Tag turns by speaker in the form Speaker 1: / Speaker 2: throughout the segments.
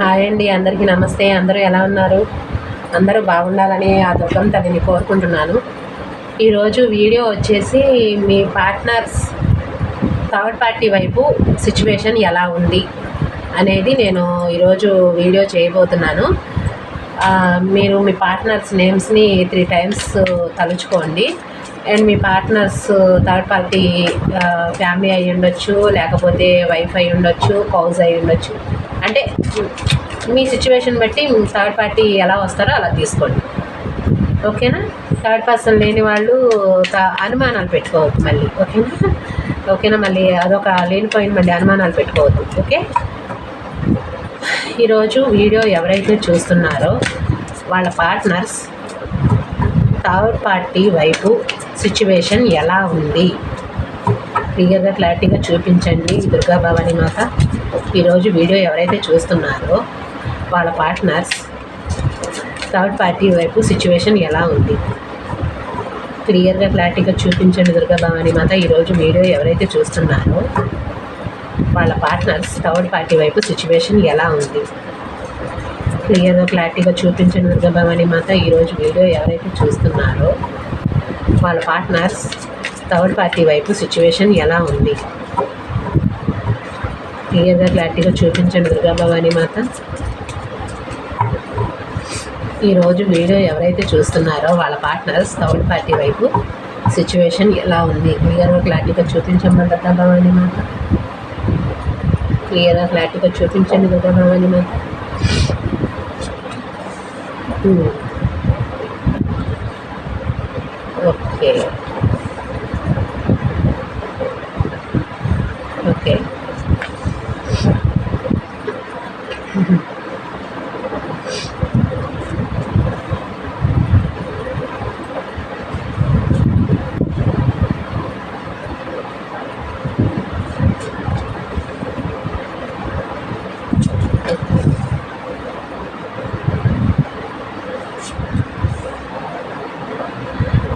Speaker 1: Hi అండి అందరికీ నమస్తే. అందరూ ఎలా ఉన్నారు? అందరూ బాగుండాలని ఆ దుఃఖం తల్లిని కోరుకుంటున్నాను. ఈరోజు వీడియో వచ్చేసి మీ పార్ట్నర్స్ థర్డ్ పార్టీ వైపు సిచ్యువేషన్ ఎలా ఉంది అనేది నేను ఈరోజు వీడియో చేయబోతున్నాను. మీరు మీ పార్ట్నర్స్ నేమ్స్ని త్రీ టైమ్స్ తలుచుకోండి. అండ్ మీ పార్ట్నర్స్ థర్డ్ పార్టీ ఫ్యామిలీ అయి ఉండొచ్చు లేకపోతే వైఫ్ అయి ఉండొచ్చు కౌజ్ అయి ఉండొచ్చు అంటే మీ సిచ్యువేషన్ బట్టి థర్డ్ పార్టీ ఎలా వస్తారో అలా తీసుకోండి. ఓకేనా? థర్డ్ పర్సన్ లేని వాళ్ళు అనుమానాలు పెట్టుకోవద్దు మళ్ళీ ఓకేనా? ఓకేనా మళ్ళీ? అదొక లేనిపోయిన మళ్ళీ అనుమానాలు పెట్టుకోవద్దు ఓకే? ఈరోజు వీడియో ఎవరైతే చూస్తున్నారో వాళ్ళ పార్ట్నర్స్ థర్డ్ పార్టీ వైపు సిచ్యువేషన్ ఎలా ఉంది? క్లియర్గా క్లారిటీగా చూపించండి. దుర్గాభవాని మాత. ఈరోజు వీడియో ఎవరైతే చూస్తున్నారో వాళ్ళ పార్ట్నర్స్ థర్డ్ పార్టీ వైపు సిచ్యువేషన్ ఎలా ఉంది? క్లియర్గా క్లారిటీగా చూపించండి దుర్గా భవాని మాత. ఈరోజు వీడియో ఎవరైతే చూస్తున్నారో వాళ్ళ పార్ట్నర్స్ థర్డ్ పార్టీ వైపు సిచ్యువేషన్ ఎలా ఉంది? క్లియర్గా క్లారిటీగా చూపించండి దుర్గాభవాని మాత. ఈరోజు వీడియో ఎవరైతే చూస్తున్నారో వాళ్ళ పార్ట్నర్స్ థర్డ్ పార్టీ వైపు సిచ్యువేషన్ ఎలా ఉంది? క్లియర్గా క్లారిటీగా చూపించండి దుర్గాభవాని మాత. ఈరోజు వీడియో ఎవరైతే చూస్తున్నారో వాళ్ళ పార్ట్నర్స్ థర్డ్ పార్టీ వైపు సిచ్యువేషన్ ఎలా ఉంది? క్లియర్గా క్లారిటీగా చూపించమని దుర్గాభవాని మాత. క్లియర్గా క్లారిటీగా చూపించండి దుర్గాభవాని మాత. Hmm. ఓకే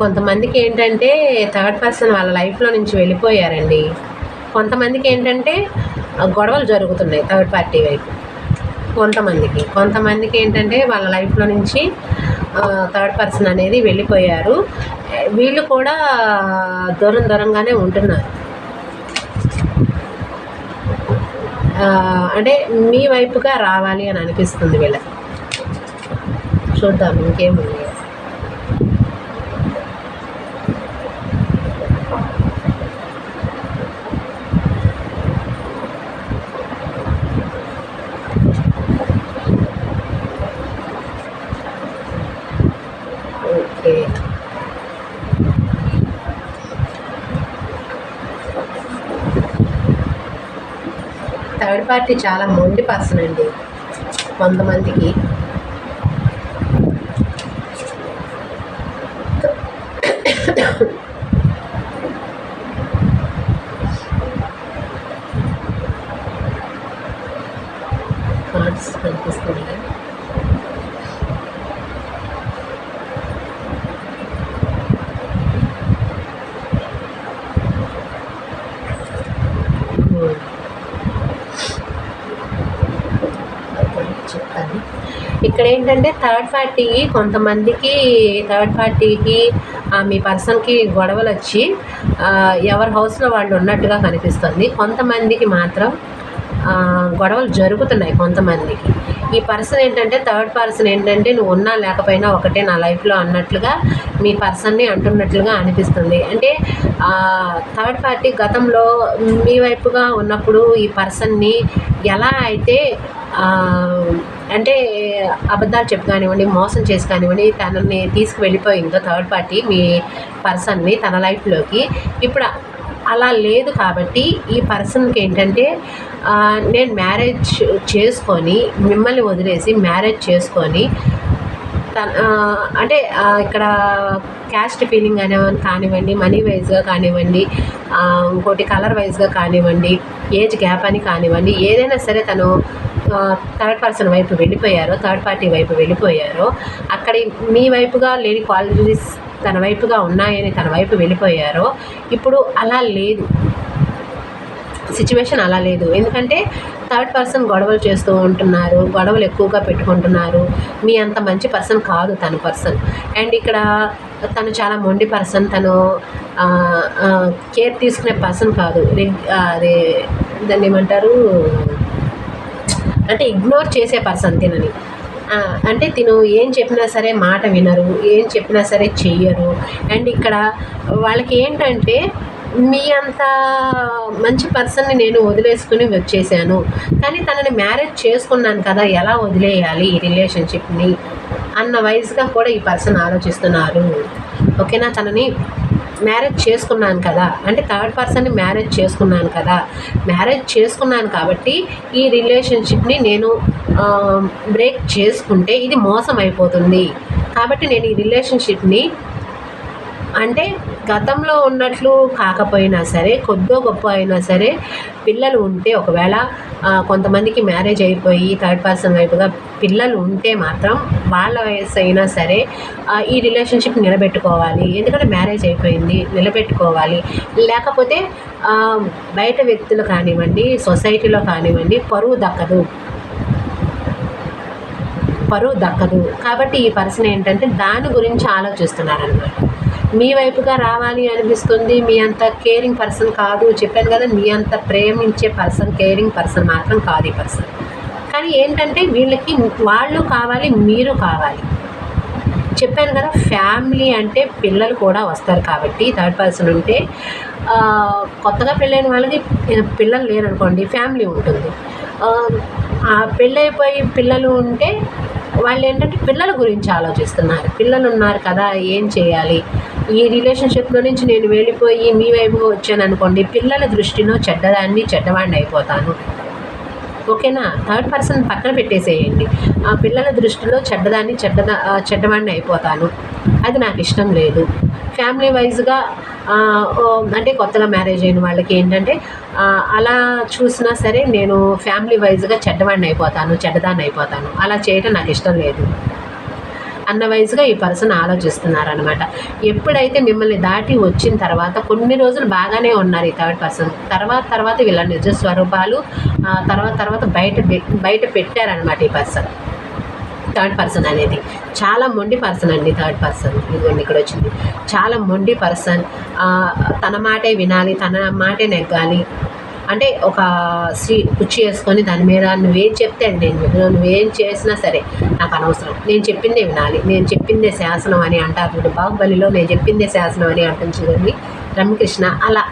Speaker 1: కొంతమందికి ఏంటంటే థర్డ్ పర్సన్ వాళ్ళ లైఫ్లో నుంచి వెళ్ళిపోయారండి. కొంతమందికి ఏంటంటే గొడవలు జరుగుతున్నాయి థర్డ్ పార్టీ వైపు. కొంతమందికి. కొంతమందికి ఏంటంటే వాళ్ళ లైఫ్లో నుంచి థర్డ్ పర్సన్ అనేది వెళ్ళిపోయారు. వీళ్ళు కూడా దూరం దూరంగానే ఉంటున్నారు. అంటే మీ వైపుగా రావాలి అని అనిపిస్తుంది వీళ్ళకి. చూద్దాం ఇంకేముంది ఓకే థర్డ్ పార్టీ చాలా మొండి పర్సన్ అండి. కొంతమందికి. కార్డ్స్ కనిపిస్తున్నాయి. ఇక్కడ ఏంటంటే థర్డ్ పార్టీ కొంతమందికి థర్డ్ పార్టీకి మీ పర్సన్కి గొడవలు వచ్చి ఎవరి హౌస్లో వాళ్ళు ఉన్నట్టుగా కనిపిస్తుంది. కొంతమందికి మాత్రం గొడవలు జరుగుతున్నాయి కొంతమందికి. ఈ పర్సన్ ఏంటంటే థర్డ్ పర్సన్ ఏంటంటే నువ్వు ఉన్నా లేకపోయినా ఒకటే నా లైఫ్లో అన్నట్లుగా మీ పర్సన్ని అంటున్నట్లుగా అనిపిస్తుంది. అంటే థర్డ్ పార్టీ గతంలో మీ వైపుగా ఉన్నప్పుడు ఈ పర్సన్ని ఎలా అయితే అంటే అబద్ధాలు చెప్పి కానివ్వండి మోసం చేసి కానివ్వండి తనని తీసుకువెళ్ళిపోయిందో థర్డ్ పార్టీ మీ పర్సన్ని తన లైఫ్లోకి ఇప్పుడు అలా లేదు కాబట్టి ఈ పర్సన్కి ఏంటంటే నేను మ్యారేజ్ చేసుకొని మిమ్మల్ని వదిలేసి మ్యారేజ్ చేసుకొని తన అంటే ఇక్కడ క్యాస్ట్ ఫీలింగ్ అనే కానివ్వండి మనీ వైజ్గా కానివ్వండి ఇంకోటి కలర్ వైజ్గా కానివ్వండి ఏజ్ గ్యాప్ అని కానివ్వండి ఏదైనా సరే తను థర్డ్ పర్సన్ వైపు వెళ్ళిపోయారో థర్డ్ పార్టీ వైపు వెళ్ళిపోయారో అక్కడ మీ వైపుగా లేని క్వాలిటీస్ తన వైపుగా ఉన్నాయని తన వైపు వెళ్ళిపోయారో ఇప్పుడు అలా లేదు. సిచ్యువేషన్ అలా లేదు. ఎందుకంటే థర్డ్ పర్సన్ గొడవలు చేస్తూ ఉంటున్నారు గొడవలు ఎక్కువగా పెట్టుకుంటున్నారు. మీ అంత మంచి పర్సన్ కాదు తన పర్సన్. అండ్ ఇక్కడ తను చాలా మొండి పర్సన్ తను కేర్ తీసుకునే పర్సన్ కాదు. అదే దాన్ని ఏమంటారు? అంటే ఇగ్నోర్ చేసే పర్సన్ తినని. అంటే తిను ఏం చెప్పినా సరే మాట వినరు ఏం చెప్పినా సరే చెయ్యరు. అండ్ ఇక్కడ వాళ్ళకి ఏంటంటే మీ అంత మంచి పర్సన్ని నేను వదిలేసుకుని వచ్చేసాను. కానీ తనని మ్యారేజ్ చేసుకున్నాను కదా ఎలా వదిలేయాలి ఈ రిలేషన్షిప్ని? అన్న వయసుగా కూడా ఈ పర్సన్ ఆలోచిస్తున్నారు. ఓకేనా తనని? మ్యారేజ్ చేసుకున్నాను కదా అంటే థర్డ్ పర్సన్ని మ్యారేజ్ చేసుకున్నాను కదా మ్యారేజ్ చేసుకున్నాను కాబట్టి ఈ రిలేషన్షిప్ని నేను బ్రేక్ చేసుకుంటే ఇది మోసం అయిపోతుంది కాబట్టి నేను ఈ రిలేషన్షిప్ని అంటే గతంలో ఉన్నట్లు కాకపోయినా సరే కొద్దో గొప్ప అయినా సరే పిల్లలు ఉంటే ఒకవేళ కొంతమందికి మ్యారేజ్ అయిపోయి థర్డ్ పర్సన్ వైపుగా పిల్లలు ఉంటే మాత్రం వాళ్ళ వయసు అయినా సరే ఈ రిలేషన్షిప్ నిలబెట్టుకోవాలి. ఎందుకంటే మ్యారేజ్ అయిపోయింది నిలబెట్టుకోవాలి. లేకపోతే బయట వ్యక్తులు కానివ్వండి సొసైటీలో కానివ్వండి పరువు దక్కదు. పరువు దక్కదు. కాబట్టి ఈ పర్సన్ ఏంటంటే దాని గురించి ఆలోచిస్తున్నారనమాట మీ వైపుగా రావాలి అనిపిస్తుంది మీ అంత కేరింగ్ పర్సన్ కాదు. చెప్పాను కదా మీ అంత ప్రేమించే పర్సన్ కేరింగ్ పర్సన్ మాత్రం కాదు ఈ పర్సన్ కానీ ఏంటంటే వీళ్ళకి వాళ్ళు కావాలి మీరు కావాలి. చెప్పాను కదా ఫ్యామిలీ అంటే పిల్లలు కూడా వస్తారు కాబట్టి థర్డ్ పర్సన్ ఉంటే కొత్తగా పెళ్ళైన వాళ్ళకి పిల్లలు లేరనుకోండి ఫ్యామిలీ ఉంటుంది. పెళ్ళైపోయి పిల్లలు ఉంటే వాళ్ళు ఏంటంటే పిల్లల గురించి ఆలోచిస్తున్నారు. పిల్లలు ఉన్నారు కదా ఏం చేయాలి? ఈ రిలేషన్షిప్లో నుంచి నేను వెళ్ళిపోయి మీ వైపు వచ్చాను అనుకోండి పిల్లల దృష్టిలో చెడ్డదాన్ని చెడ్డవాడిని అయిపోతాను. ఓకేనా? థర్డ్ పర్సన్ పక్కన పెట్టేసేయండి. ఆ పిల్లల దృష్టిలో చెడ్డదాన్ని చెడ్డదా చెడ్డవాడిని అయిపోతాను. అది నాకు ఇష్టం లేదు. ఫ్యామిలీ వైజ్గా అంటే కొత్తగా మ్యారేజ్ అయిన వాళ్ళకి ఏంటంటే అలా చూసినా సరే నేను ఫ్యామిలీ వైజ్గా చెడ్డవాడిని అయిపోతాను చెడ్డదాన్ని అయిపోతాను. అలా చేయటం నాకు ఇష్టం లేదు. అన్న వయసుగా ఈ పర్సన్ ఆలోచిస్తున్నారనమాట ఎప్పుడైతే మిమ్మల్ని దాటి వచ్చిన తర్వాత కొన్ని రోజులు బాగానే ఉన్నారు ఈ థర్డ్ పర్సన్. తర్వాత తర్వాత వీళ్ళ నిజ స్వరూపాలు తర్వాత తర్వాత బయట బయట పెట్టారనమాట ఈ పర్సన్. థర్డ్ పర్సన్ అనేది. చాలా మొండి పర్సన్ అండి థర్డ్ పర్సన్. ఇదిగోండి ఇక్కడ వచ్చింది. చాలా మొండి పర్సన్. తన మాటే వినాలి తన మాటే నెగ్గాలి. అంటే ఒక శ్రీ కుర్చీ వేసుకొని దాని మీద నువ్వేం చెప్తే నేను నేను నువ్వేం చేసినా సరే నాకు అనవసరం. నేను చెప్పిందే వినాలి. నేను చెప్పిందే శాసనం అని అంటారు ఇప్పుడు బాహుబలిలో నేను చెప్పిందే శాసనం అని అంటుంది రమ్యకృష్ణ అలా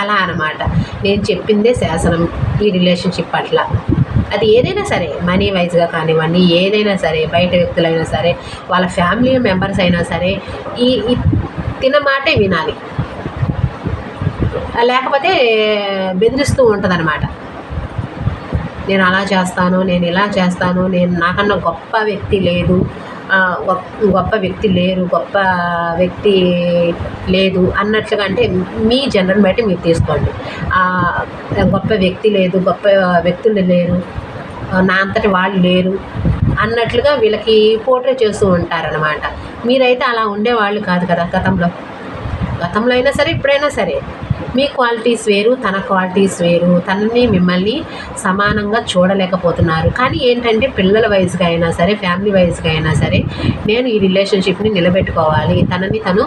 Speaker 1: అలా అనమాట నేను చెప్పిందే శాసనం ఈ రిలేషన్షిప్ పట్ల. అది ఏదైనా సరే మనీ వైజ్గా కానివ్వండి ఏదైనా సరే బయట వ్యక్తులైనా సరే వాళ్ళ ఫ్యామిలీ మెంబర్స్ అయినా సరే ఈ తిన మాటే వినాలి. లేకపోతే బెదిరిస్తూ ఉంటుంది అనమాట నేను అలా చేస్తాను నేను ఇలా చేస్తాను నేను నాకన్నా గొప్ప వ్యక్తి లేదు. గొప్ప వ్యక్తి లేరు గొప్ప వ్యక్తి లేదు అన్నట్లుగా అంటే మీ జనరల్ బట్టి మీరు తీసుకోండి. గొప్ప వ్యక్తి లేదు గొప్ప వ్యక్తులు లేరు నా అంతటి వాళ్ళు లేరు అన్నట్లుగా వీళ్ళకి పోర్ట్రే చేస్తూ ఉంటారనమాట మీరైతే అలా ఉండేవాళ్ళు కాదు కదా గతంలో. గతంలో అయినా సరే ఇప్పుడైనా సరే. మీ క్వాలిటీస్ వేరు తన క్వాలిటీస్ వేరు తనని మిమ్మల్ని సమానంగా చూడలేకపోతున్నారు. కానీ ఏంటంటే పిల్లల వయసుగా అయినా సరే ఫ్యామిలీ వయసుగా అయినా సరే నేను ఈ రిలేషన్షిప్ని నిలబెట్టుకోవాలి. తనని తను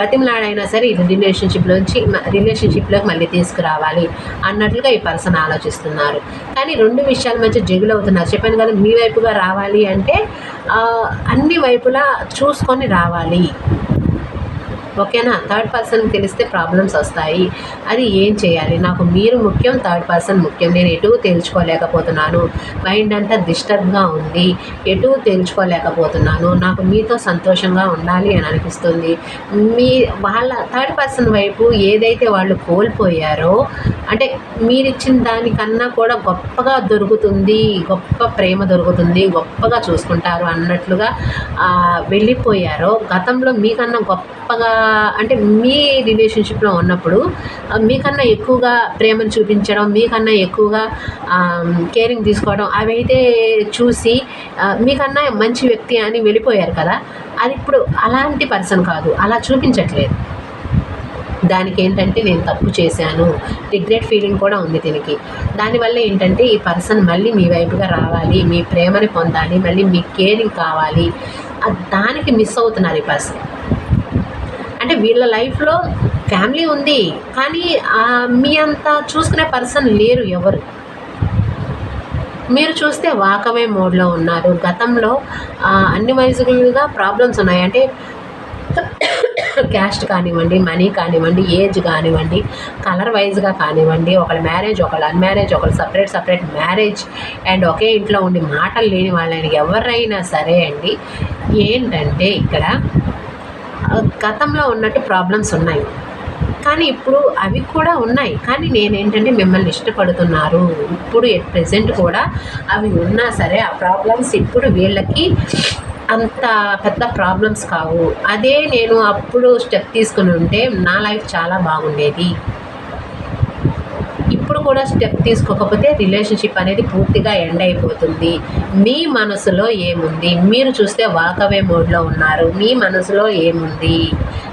Speaker 1: బతిమలాడైనా సరే ఈ రిలేషన్షిప్లోంచి రిలేషన్షిప్లోకి మళ్ళీ తీసుకురావాలి అన్నట్లుగా ఈ పర్సన్ ఆలోచిస్తున్నారు. కానీ రెండు విషయాల మధ్య జగులు అవుతున్నారు చెప్పాను కదా మీ వైపుగా రావాలి అంటే అన్ని వైపులా చూసుకొని రావాలి. ఓకేనా? థర్డ్ పర్సన్ తెలిస్తే ప్రాబ్లమ్స్ వస్తాయి. అది ఏం చేయాలి? నాకు మీరు ముఖ్యం థర్డ్ పర్సన్ ముఖ్యం. నేను ఎటు తేల్చుకోలేకపోతున్నాను. మైండ్ అంతా డిస్టర్బ్గా ఉంది. ఎటు తేల్చుకోలేకపోతున్నాను. నాకు మీతో సంతోషంగా ఉండాలి అని అనిపిస్తుంది. మీ వాళ్ళ థర్డ్ పర్సన్ వైపు ఏదైతే వాళ్ళు కోల్పోయారో అంటే మీరిచ్చిన దానికన్నా కూడా గొప్పగా దొరుకుతుంది గొప్ప ప్రేమ దొరుకుతుంది గొప్పగా చూసుకుంటారు అన్నట్లుగా వెళ్ళిపోయారో గతంలో మీకన్నా గొప్పగా అంటే మీ రిలేషన్షిప్లో ఉన్నప్పుడు మీకన్నా ఎక్కువగా ప్రేమను చూపించడం మీకన్నా ఎక్కువగా కేరింగ్ తీసుకోవడం అవి అయితే చూసి మీకన్నా మంచి వ్యక్తి అని వెళ్ళిపోయారు కదా అది ఇప్పుడు అలాంటి పర్సన్ కాదు. అలా చూపించట్లేదు. దానికి ఏంటంటే నేను తప్పు చేశాను. రిగ్రెట్ ఫీలింగ్ కూడా ఉంది దీనికి. దానివల్ల ఏంటంటే ఈ పర్సన్ మళ్ళీ మీ వైపుగా రావాలి మీ ప్రేమని పొందాలి మళ్ళీ మీ కేరింగ్ కావాలి. దానికి మిస్ అవుతున్నారు ఈ పర్సన్. అంటే వీళ్ళ లైఫ్లో ఫ్యామిలీ ఉంది కానీ మీ అంత చూసుకునే పర్సన్ లేరు ఎవరు. మీరు చూస్తే వాకవే మోడ్లో ఉన్నారు. గతంలో అన్ని వయసులుగా ప్రాబ్లమ్స్ ఉన్నాయి. అంటే క్యాస్ట్ కానివ్వండి మనీ కానివ్వండి ఏజ్ కానివ్వండి కలర్ వైజ్గా కానివ్వండి ఒకళ్ళ మ్యారేజ్ ఒకళ్ళు అన్మ్యారేజ్ ఒకళ్ళు సపరేట్ సపరేట్ మ్యారేజ్ అండ్ ఒకే ఇంట్లో ఉండి మాటలు లేని వాళ్ళని ఎవరైనా సరే అండి ఏంటంటే ఇక్కడ గతంలో ఉన్నట్టు ప్రాబ్లమ్స్ ఉన్నాయి. కానీ ఇప్పుడు అవి కూడా ఉన్నాయి. కానీ నేనేంటంటే మిమ్మల్ని ఇష్టపడుతున్నారు. ఇప్పుడు ఎట్ ప్రజెంట్ కూడా అవి ఉన్నా సరే ఆ ప్రాబ్లమ్స్ ఇప్పుడు వీళ్ళకి అంత పెద్ద ప్రాబ్లమ్స్ కావు. అదే నేను అప్పుడు స్టెప్ తీసుకుని ఉంటే నా లైఫ్ చాలా బాగుండేది. కూడా స్టెప్ తీసుకోకపోతే రిలేషన్షిప్ అనేది పూర్తిగా ఎండ్ అయిపోతుంది. మీ మనసులో ఏముంది? మీరు చూస్తే వాకవే మోడ్లో ఉన్నారు. మీ మనసులో ఏముంది?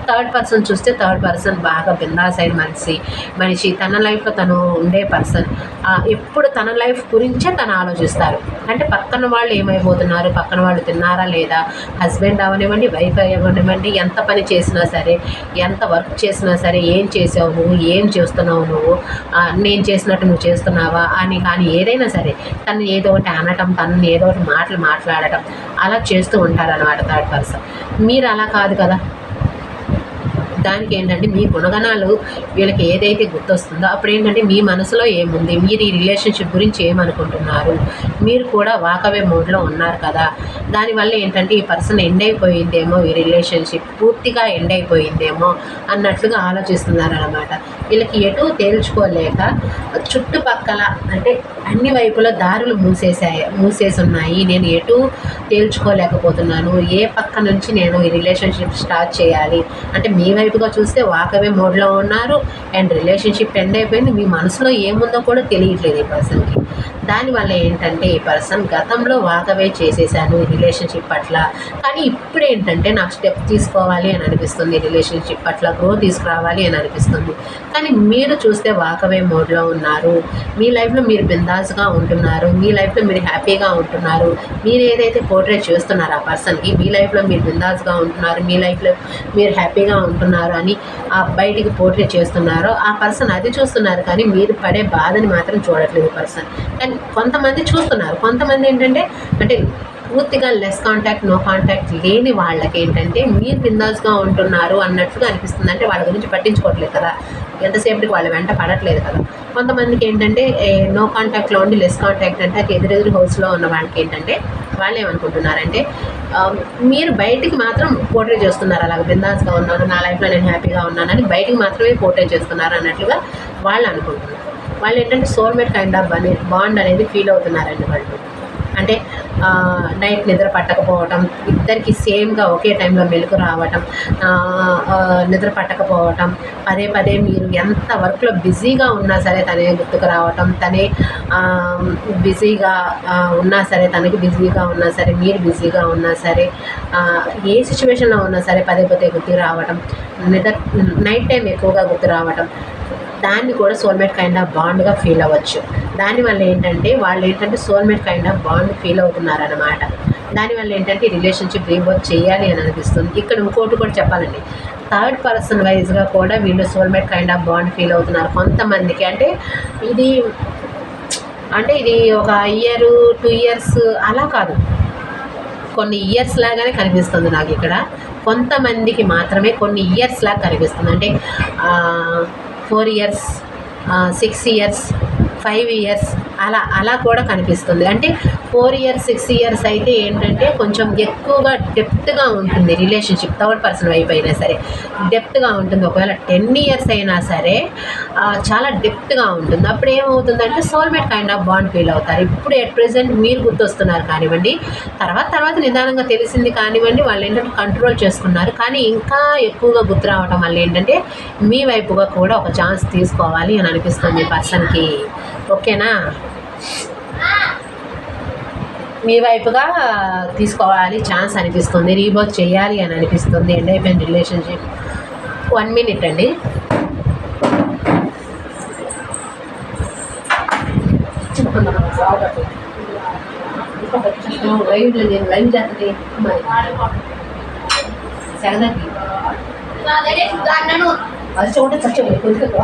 Speaker 1: థర్డ్ పర్సన్ చూస్తే థర్డ్ పర్సన్ బాగా బిందాస్ అయిన మనిషి. మనిషి తన లైఫ్లో తను ఉండే పర్సన్. ఎప్పుడు తన లైఫ్ గురించే తను ఆలోచిస్తారు. అంటే పక్కన వాళ్ళు ఏమైపోతున్నారు? పక్కన వాళ్ళు తిన్నారా లేదా? హస్బెండ్ అవనివ్వండి వైఫ్ అవనివ్వండి ఎంత పని చేసినా సరే ఎంత వర్క్ చేసినా సరే ఏం చేసావు నువ్వు? ఏం చేస్తున్నావు నువ్వు? నేను చేసినట్టు నువ్వు చేస్తున్నావా? అని కానీ ఏదైనా సరే తను ఏదో ఒకటి అనటం తనని ఏదో ఒకటి మాటలు మాట్లాడటం అలా చేస్తూ ఉంటారన్నమాట థర్డ్ పర్సన్. మీరు అలా కాదు కదా. దానికి ఏంటంటే మీ గుణగణాలు వీళ్ళకి ఏదైతే గుర్తొస్తుందో అప్పుడు ఏంటంటే మీ మనసులో ఏముంది? మీరు ఈ రిలేషన్షిప్ గురించి ఏమనుకుంటున్నారు? మీరు కూడా వాకవే మోడ్లో ఉన్నారు కదా. దానివల్ల ఏంటంటే ఈ పర్సన్ ఎండ్ అయిపోయిందేమో ఈ రిలేషన్షిప్ పూర్తిగా ఎండ్ అయిపోయిందేమో అన్నట్లుగా ఆలోచిస్తున్నారు అనమాట వీళ్ళకి ఎటు తేల్చుకోలేక చుట్టుపక్కల అంటే అన్ని వైపుల దారులు మూసేసాయి మూసేసి ఉన్నాయి నేను ఎటు తేల్చుకోలేకపోతున్నాను. ఏ పక్క నుంచి నేను ఈ రిలేషన్షిప్ స్టార్ట్ చేయాలి? అంటే మీ వైపుగా చూస్తే వాకవే మోడ్లో ఉన్నారు. అండ్ రిలేషన్షిప్ ఎండ్ అయిపోయింది. మీ మనసులో ఏముందో కూడా తెలియట్లేదు ఈ పర్సన్కి. దానివల్ల ఏంటంటే ఈ పర్సన్ గతంలో వాకవే చేసేసాను ఈ రిలేషన్షిప్ పట్ల. కానీ ఇప్పుడు ఏంటంటే నాకు స్టెప్ తీసుకోవాలి అని అనిపిస్తుంది. రిలేషన్షిప్ పట్ల గ్రో తీసుకురావాలి అని అనిపిస్తుంది. కానీ మీరు చూస్తే వాకవే మోడ్లో ఉన్నారు. మీ లైఫ్లో మీరు బిందాస్గా ఉంటున్నారు. మీ లైఫ్లో మీరు హ్యాపీగా ఉంటున్నారు. మీరు ఏదైతే పోర్ట్రేట్ చేస్తున్నారో ఆ పర్సన్కి మీ లైఫ్లో మీరు బిందాస్గా ఉంటున్నారు. మీ లైఫ్లో మీరు హ్యాపీగా ఉంటున్నారు అని ఆ బయటికి పోర్ట్రేట్ చేస్తున్నారో ఆ పర్సన్ అది చూస్తున్నారు. కానీ మీరు పడే బాధని మాత్రం చూడట్లేదు పర్సన్ కానీ కొంతమంది చూస్తున్నారు. కొంతమంది ఏంటంటే అంటే పూర్తిగా లెస్ కాంటాక్ట్ నో కాంటాక్ట్ లేని వాళ్ళకి ఏంటంటే మీరు బిందాస్గా ఉంటున్నారు అన్నట్టుగా అనిపిస్తుంది. అంటే వాళ్ళ గురించి పట్టించుకోవట్లేదు కదా. ఎంతసేపటికి వాళ్ళ వెంట పడట్లేదు కదా. కొంతమందికి ఏంటంటే నో కాంటాక్ట్లో ఉండి లెస్ కాంటాక్ట్ అంటే అది ఎదురెదురు హౌస్లో ఉన్న వాళ్ళకి ఏంటంటే వాళ్ళు ఏమనుకుంటున్నారంటే మీరు బయటికి మాత్రం పోర్ట్రేట్ చేస్తున్నారు. అలాగ బిందాస్గా ఉన్నాను. నా లైఫ్లో నేను హ్యాపీగా ఉన్నానని బయటికి మాత్రమే పోర్ట్రేట్ చేస్తున్నారు అన్నట్లుగా వాళ్ళు అనుకుంటున్నారు. వాళ్ళు ఏంటంటే సోల్మేట్ కైండ్ ఆఫ్ అనే బాండ్ అనేది ఫీల్ అవుతున్నారండి వాళ్ళు. అంటే నైట్ నిద్ర పట్టకపోవటం ఇద్దరికి సేమ్గా ఒకే టైంలో మెలకు రావటం నిద్ర పట్టకపోవటం పదే పదే మీరు ఎంత వర్క్లో బిజీగా ఉన్నా సరే తనే గుర్తుకు రావటం తనే బిజీగా ఉన్నా సరే తనకి బిజీగా ఉన్నా సరే మీరు బిజీగా ఉన్నా సరే ఏ సిచ్యువేషన్లో ఉన్నా సరే పదే పదే గుర్తుకు రావటం నిద్ర నైట్ టైం ఎక్కువగా గుర్తు రావటం దాన్ని కూడా సోల్మేట్ కైండ్ ఆఫ్ బాండ్గా ఫీల్ అవ్వచ్చు. దానివల్ల ఏంటంటే వాళ్ళు ఏంటంటే soulmate kind of bond feel అవుతున్నారన్నమాట. దానివల్ల ఏంటంటే రిలేషన్షిప్ రీవర్క్ చేయాలి అని అనిపిస్తుంది. ఇక్కడ ఇంకోటి కూడా చెప్పాలండి. థర్డ్ పర్సన్ వైజ్గా కూడా వీళ్ళు soulmate kind of bond feel అవుతున్నారు కొంతమందికి. అంటే ఇది అంటే ఇది ఒక ఇయర్ టూ ఇయర్స్ అలా కాదు. కొన్ని ఇయర్స్ లాగానే కనిపిస్తుంది నాకు ఇక్కడ. కొంతమందికి మాత్రమే కొన్ని ఇయర్స్ లాగా కనిపిస్తుంది. అంటే four years six years five years అలా అలా కూడా కనిపిస్తుంది. అంటే ఫోర్ ఇయర్స్ సిక్స్ ఇయర్స్ అయితే ఏంటంటే కొంచెం ఎక్కువగా డెప్త్గా ఉంటుంది రిలేషన్షిప్ థర్డ్ పర్సన్ వైపు అయినా సరే. డెప్త్గా ఉంటుంది. ఒకవేళ టెన్ ఇయర్స్ అయినా సరే చాలా డెప్త్గా ఉంటుంది. అప్పుడు ఏమవుతుందంటే soulmate kind of bond feel అవుతారు. ఇప్పుడు ఎట్ ప్రజెంట్ మీరు గుర్తొస్తున్నారు కానివ్వండి తర్వాత తర్వాత నిదానంగా తెలిసింది కానివ్వండి వాళ్ళు ఏంటంటే కంట్రోల్ చేసుకున్నారు. కానీ ఇంకా ఎక్కువగా గుర్తు రావటం వల్ల ఏంటంటే మీ వైపుగా కూడా ఒక ఛాన్స్ తీసుకోవాలి అని అనిపిస్తుంది పర్సన్కి. ఓకేనా? మీ వైపుగా తీసుకోవాలి ఛాన్స్ అనిపిస్తుంది రీబర్క్ చేయాలి అని అనిపిస్తుంది ఎండ్ అయిపోయిన రిలేషన్షిప్. వన్ మినిట్ అండి. లైవ్ నేను లైవ్ చూడండి కొద్దిగా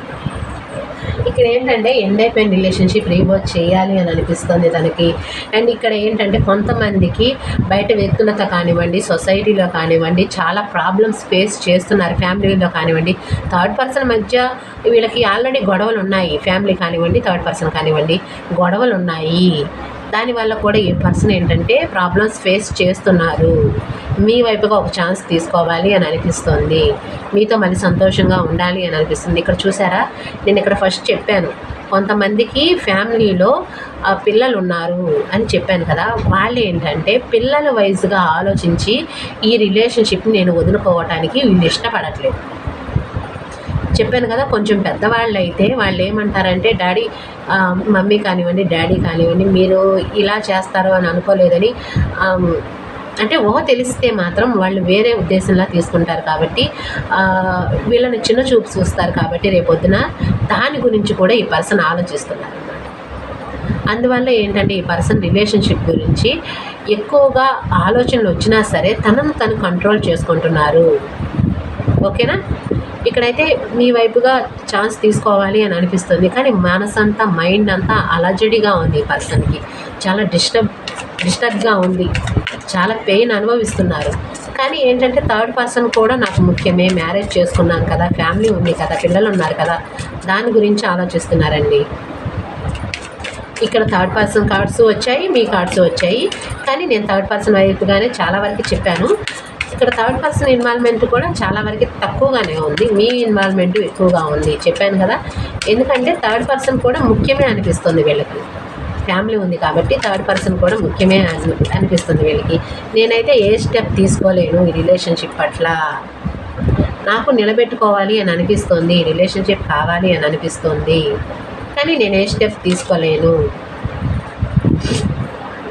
Speaker 1: ఇక్కడ ఏంటంటే ఎండ్ అయిపోయిన రిలేషన్షిప్ రీవర్క్ చేయాలి అని అనిపిస్తుంది తనకి. అండ్ ఇక్కడ ఏంటంటే కొంతమందికి బయట వ్యక్తులతో కానివ్వండి సొసైటీలో కానివ్వండి చాలా ప్రాబ్లమ్స్ ఫేస్ చేస్తున్నారు. ఫ్యామిలీలో కానివ్వండి థర్డ్ పర్సన్ మధ్య వీళ్ళకి ఆల్రెడీ గొడవలు ఉన్నాయి. ఫ్యామిలీ కానివ్వండి థర్డ్ పర్సన్ కానివ్వండి గొడవలు ఉన్నాయి. దానివల్ల కూడా ఈ పర్సన్ ఏంటంటే ప్రాబ్లమ్స్ ఫేస్ చేస్తున్నారు. మీ వైపుగా ఒక ఛాన్స్ తీసుకోవాలి అని అనిపిస్తుంది. మీతో మళ్ళీ సంతోషంగా ఉండాలి అని అనిపిస్తుంది. ఇక్కడ చూసారా? నేను ఇక్కడ ఫస్ట్ చెప్పాను. కొంతమందికి ఫ్యామిలీలో ఆ, పిల్లలు ఉన్నారు అని చెప్పాను కదా. వాళ్ళు ఏంటంటే పిల్లల వైజ్గా ఆలోచించి ఈ రిలేషన్షిప్ని నేను వదులుకోవటానికి వీళ్ళు ఇష్టపడట్లేదు. చెప్పాను కదా కొంచెం పెద్దవాళ్ళు అయితే వాళ్ళు ఏమంటారంటే డాడీ మమ్మీ కానివ్వండి డాడీ కానివ్వండి మీరు ఇలా చేస్తారు అని అనుకోలేదని అంటే ఊహ తెలిస్తే మాత్రం వాళ్ళు వేరే ఉద్దేశంలా తీసుకుంటారు కాబట్టి వీళ్ళని చిన్న చూపు చూస్తారు కాబట్టి రేపొద్దున దాని గురించి కూడా ఈ పర్సన్ ఆలోచిస్తున్నారు అందువల్ల ఏంటంటే ఈ పర్సన్ రిలేషన్షిప్ గురించి ఎక్కువగా ఆలోచనలు వచ్చినా సరే తనను తను కంట్రోల్ చేసుకుంటున్నారు. ఓకేనా? ఇక్కడైతే మీ వైపుగా ఛాన్స్ తీసుకోవాలి అని అనిపిస్తుంది. కానీ మనసంతా మైండ్ అంతా అలజడిగా ఉంది పర్సన్కి చాలా డిస్టర్బ్ డిస్టర్బ్గా ఉంది. చాలా పెయిన్ అనుభవిస్తున్నారు. కానీ ఏంటంటే థర్డ్ పర్సన్ కూడా నాకు ముఖ్యమే. మ్యారేజ్ చేసుకున్నాను కదా ఫ్యామిలీ ఉంది కదా పిల్లలు ఉన్నారు కదా దాని గురించి ఆలోచిస్తున్నారండి. ఇక్కడ థర్డ్ పర్సన్ కార్డ్స్ వచ్చాయి మీ కార్డ్స్ వచ్చాయి. కానీ నేను థర్డ్ పర్సన్ వైపుగానే చాలా వరకు చెప్పాను. ఇక్కడ థర్డ్ పర్సన్ ఇన్వాల్వ్మెంట్ కూడా చాలా వరకు తక్కువగానే ఉంది. మీ ఇన్వాల్వ్మెంట్ ఎక్కువగా ఉంది. చెప్పాను కదా. ఎందుకంటే థర్డ్ పర్సన్ కూడా ముఖ్యమే అనిపిస్తుంది వీళ్ళకి. ఫ్యామిలీ ఉంది కాబట్టి థర్డ్ పర్సన్ కూడా ముఖ్యమే అని అనిపిస్తుంది వీళ్ళకి. నేనైతే ఏ స్టెప్ తీసుకోలేను ఈ రిలేషన్షిప్ పట్ల. నాకు నిలబెట్టుకోవాలి అని అనిపిస్తుంది. రిలేషన్షిప్ కావాలి అని అనిపిస్తుంది. కానీ నేను ఏ స్టెప్ తీసుకోలేను.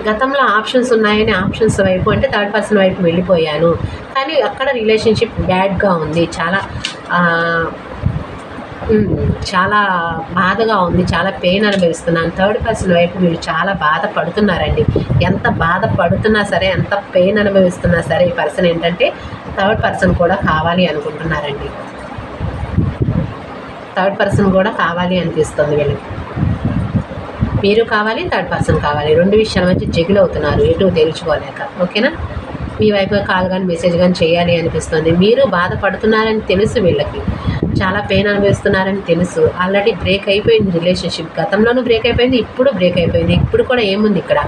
Speaker 1: గతంలో ఆప్షన్స్ ఉన్నాయని ఆప్షన్స్ వైపు అంటే థర్డ్ పర్సన్ వైపు వెళ్ళిపోయాను. కానీ అక్కడ రిలేషన్షిప్ బ్యాడ్గా ఉంది. చాలా చాలా బాధగా ఉంది. చాలా పెయిన్ అనుభవిస్తున్నాను. థర్డ్ పర్సన్ వైపు వీళ్ళు చాలా బాధపడుతున్నారండి. ఎంత బాధపడుతున్నా సరే ఎంత పెయిన్ అనుభవిస్తున్నా సరే ఈ పర్సన్ ఏంటంటే థర్డ్ పర్సన్ కూడా కావాలి అనుకుంటున్నారండి. థర్డ్ పర్సన్ కూడా కావాలి అనిపిస్తుంది వీళ్ళకి. మీరు కావాలి థర్డ్ పర్సన్ కావాలి. రెండు విషయాల మధ్య జగిల్ అవుతున్నారు. ఎటు తేల్చుకోలేక. ఓకేనా? మీ వైపు కాల్ కానీ మెసేజ్ కానీ చేయాలి అనిపిస్తుంది. మీరు బాధపడుతున్నారని తెలుసు వీళ్ళకి. చాలా పెయిన్ అనుభవిస్తున్నారని తెలుసు. ఆల్రెడీ బ్రేక్ అయిపోయింది రిలేషన్షిప్ గతంలోనూ బ్రేక్ అయిపోయింది ఇప్పుడు బ్రేక్ అయిపోయింది. ఇప్పుడు కూడా ఏముంది ఇక్కడ?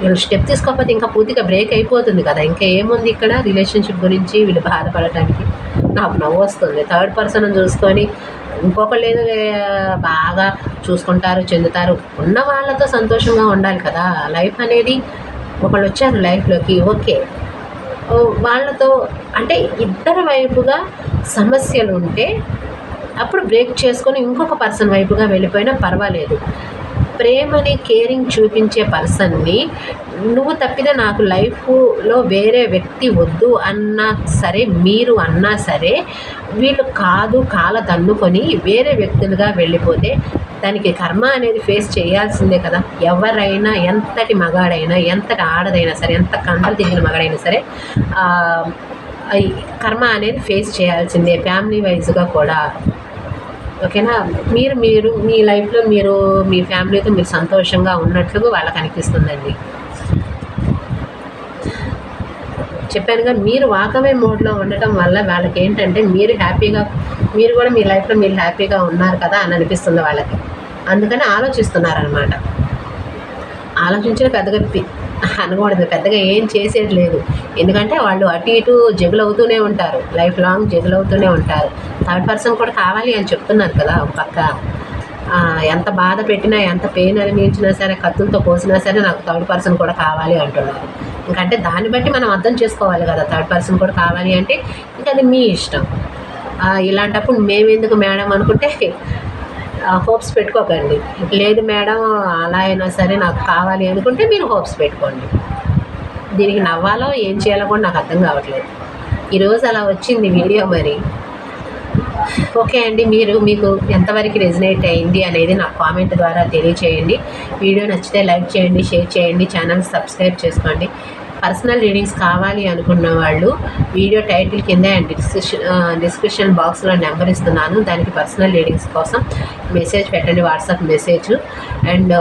Speaker 1: వీళ్ళు స్టెప్ తీసుకోకపోతే ఇంకా పూర్తిగా బ్రేక్ అయిపోతుంది కదా. ఇంకా ఏముంది ఇక్కడ రిలేషన్షిప్ గురించి వీళ్ళు బాధపడటానికి? నాకు నవ్వు వస్తుంది. థర్డ్ పర్సన్ చూసుకొని ఇంకొకళ్ళు ఏదో బాగా చూసుకుంటారు చెందుతారు. ఉన్న వాళ్ళతో సంతోషంగా ఉండాలి కదా. లైఫ్ అనేది ఒకళ్ళు వచ్చారు లైఫ్లోకి ఓకే. వాళ్ళతో అంటే ఇద్దరు వైపుగా సమస్యలు ఉంటే అప్పుడు బ్రేక్ చేసుకొని ఇంకొక పర్సన్ వైపుగా వెళ్ళిపోయినా పర్వాలేదు. ప్రేమని కేరింగ్ చూపించే పర్సన్ని నువ్వు తప్పితే నాకు లైఫ్లో వేరే వ్యక్తి వద్దు అన్నా సరే మీరు అన్నా సరే వీళ్ళు కాదు కాల తన్నుకొని వేరే వ్యక్తులుగా వెళ్ళిపోతే దానికి కర్మ అనేది ఫేస్ చేయాల్సిందే కదా. ఎవరైనా ఎంతటి మగాడైనా ఎంతటి ఆడదైనా సరే ఎంత కండలు తిరిగిన మగాడైనా సరే కర్మ అనేది ఫేస్ చేయాల్సిందే ఫ్యామిలీ వైజ్గా కూడా. ఓకేనా? మీరు మీరు మీ లైఫ్లో మీరు మీ ఫ్యామిలీతో మీరు సంతోషంగా ఉన్నట్లుగా వాళ్ళకి అనిపిస్తుందండి. చెప్పానుగా మీరు వాకవే మోడ్లో ఉండటం వల్ల వాళ్ళకి ఏంటంటే మీరు హ్యాపీగా మీరు కూడా మీ లైఫ్లో మీరు హ్యాపీగా ఉన్నారు కదా అని అనిపిస్తుంది వాళ్ళకి. అందుకని ఆలోచిస్తున్నారనమాట ఆలోచించిన పెద్దగా అనకూడదు పెద్దగా ఏం చేసేది లేదు. ఎందుకంటే వాళ్ళు అటు ఇటు జగులు అవుతూనే ఉంటారు. లైఫ్ లాంగ్ జగులు అవుతూనే ఉంటారు. థర్డ్ పర్సన్ కూడా కావాలి అని చెప్తున్నారు కదా ఒక పక్క. ఎంత బాధ పెట్టినా ఎంత పెయిన్ అనిపించినా సరే కత్తులతో పోసినా సరే నాకు థర్డ్ పర్సన్ కూడా కావాలి అంటున్నారు. ఇంకంటే దాన్ని బట్టి మనం అర్థం చేసుకోవాలి కదా థర్డ్ పర్సన్ కూడా కావాలి అంటే ఇంకా అది మీ ఇష్టం. ఇలాంటప్పుడు ఇలాంటప్పుడు మేమెందుకు మేడం అనుకుంటే హోప్స్ పెట్టుకోకండి. లేదు మేడం అలా అయినా సరే నాకు కావాలి అనుకుంటే మీరు హోప్స్ పెట్టుకోండి. దీనికి నవ్వాలో ఏం చేయాలో కూడా నాకు అర్థం కావట్లేదు. ఈరోజు అలా వచ్చింది వీడియో మరి. ఓకే అండి మీరు మీకు ఎంతవరకు రెజినేట్ అయింది అనేది నా కామెంట్ ద్వారా తెలియచేయండి. వీడియో నచ్చితే లైక్ చేయండి షేర్ చేయండి ఛానల్ సబ్స్క్రైబ్ చేసుకోండి. పర్సనల్ రీడింగ్స్ కావాలి అనుకున్న వాళ్ళు వీడియో టైటిల్ కింద అండ్ డిస్క్రిప్షన్ డిస్క్రిప్షన్ బాక్స్లో నెంబర్ ఇస్తున్నాను. దానికి పర్సనల్ రీడింగ్స్ కోసం మెసేజ్ పెట్టండి వాట్సాప్ మెసేజ్. అండ్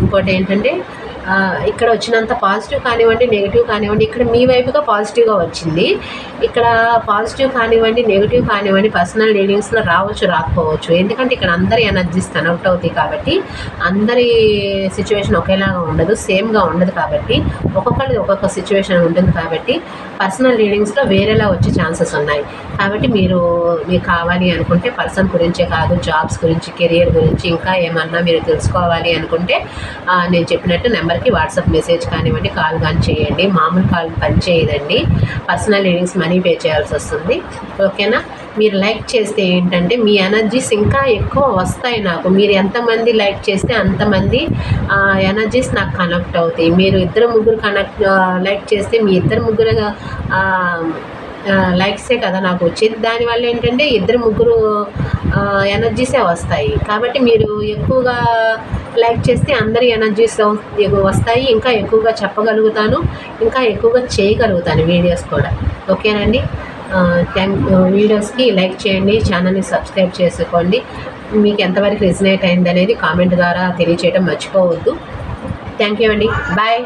Speaker 1: ఇంకోటి ఏంటంటే ఇక్కడ వచ్చినంత పాజిటివ్ కానివ్వండి నెగిటివ్ కానివ్వండి ఇక్కడ మీ వైపుగా పాజిటివ్గా వచ్చింది. ఇక్కడ పాజిటివ్ కానివ్వండి నెగిటివ్ కానివ్వండి పర్సనల్ రీడింగ్స్లో రావచ్చు రాకపోవచ్చు. ఎందుకంటే ఇక్కడ అందరి ఎనర్జీస్ కనెక్ట్ అవుతాయి కాబట్టి అందరి సిచ్యువేషన్ ఒకేలాగా ఉండదు సేమ్గా ఉండదు కాబట్టి ఒక్కొక్కరిది ఒక్కొక్క సిచ్యువేషన్ ఉంటుంది కాబట్టి పర్సనల్ రీడింగ్స్లో వేరేలా వచ్చే ఛాన్సెస్ ఉన్నాయి. కాబట్టి మీరు మీకు కావాలి అనుకుంటే పర్సన్ గురించే కాదు జాబ్స్ గురించి కెరియర్ గురించి ఇంకా ఏమన్నా మీరు తెలుసుకోవాలి అనుకుంటే నేను చెప్పినట్టు నెంబర్ నెంబర్కి వాట్సాప్ మెసేజ్ కానివ్వండి కాల్ కానీ చేయండి. మామూలు కాల్ పని చేయదండి. పర్సనల్ రీడింగ్స్ మనీ పే చేయాల్సి వస్తుంది. ఓకేనా? మీరు లైక్ చేస్తే ఏంటంటే మీ ఎనర్జీస్ ఇంకా ఎక్కువ వస్తాయి నాకు. మీరు ఎంతమంది లైక్ చేస్తే అంతమంది ఎనర్జీస్ నాకు కనెక్ట్ అవుతాయి. మీరు ఇద్దరు ముగ్గురు కనెక్ట్ లైక్ చేస్తే మీ ఇద్దరు ముగ్గురు లైక్సే కదా నాకు వచ్చేది. దానివల్ల ఏంటంటే ఇద్దరు ముగ్గురు ఎనర్జీసే వస్తాయి. కాబట్టి మీరు ఎక్కువగా లైక్ చేస్తే అందరి ఎనర్జీస్ వస్తాయి. ఇంకా ఎక్కువగా చెప్పగలుగుతాను. ఇంకా ఎక్కువగా చేయగలుగుతాను వీడియోస్ కూడా. ఓకేనండి? థ్యాంక్ వీడియోస్కి లైక్ చేయండి. ఛానల్ని సబ్స్క్రైబ్ చేసుకోండి. మీకు ఎంతవరకు రిజనేట్ అయింది అనేది కామెంట్ ద్వారా తెలియచేయడం మర్చిపోవద్దు. థ్యాంక్ యూ అండి. బాయ్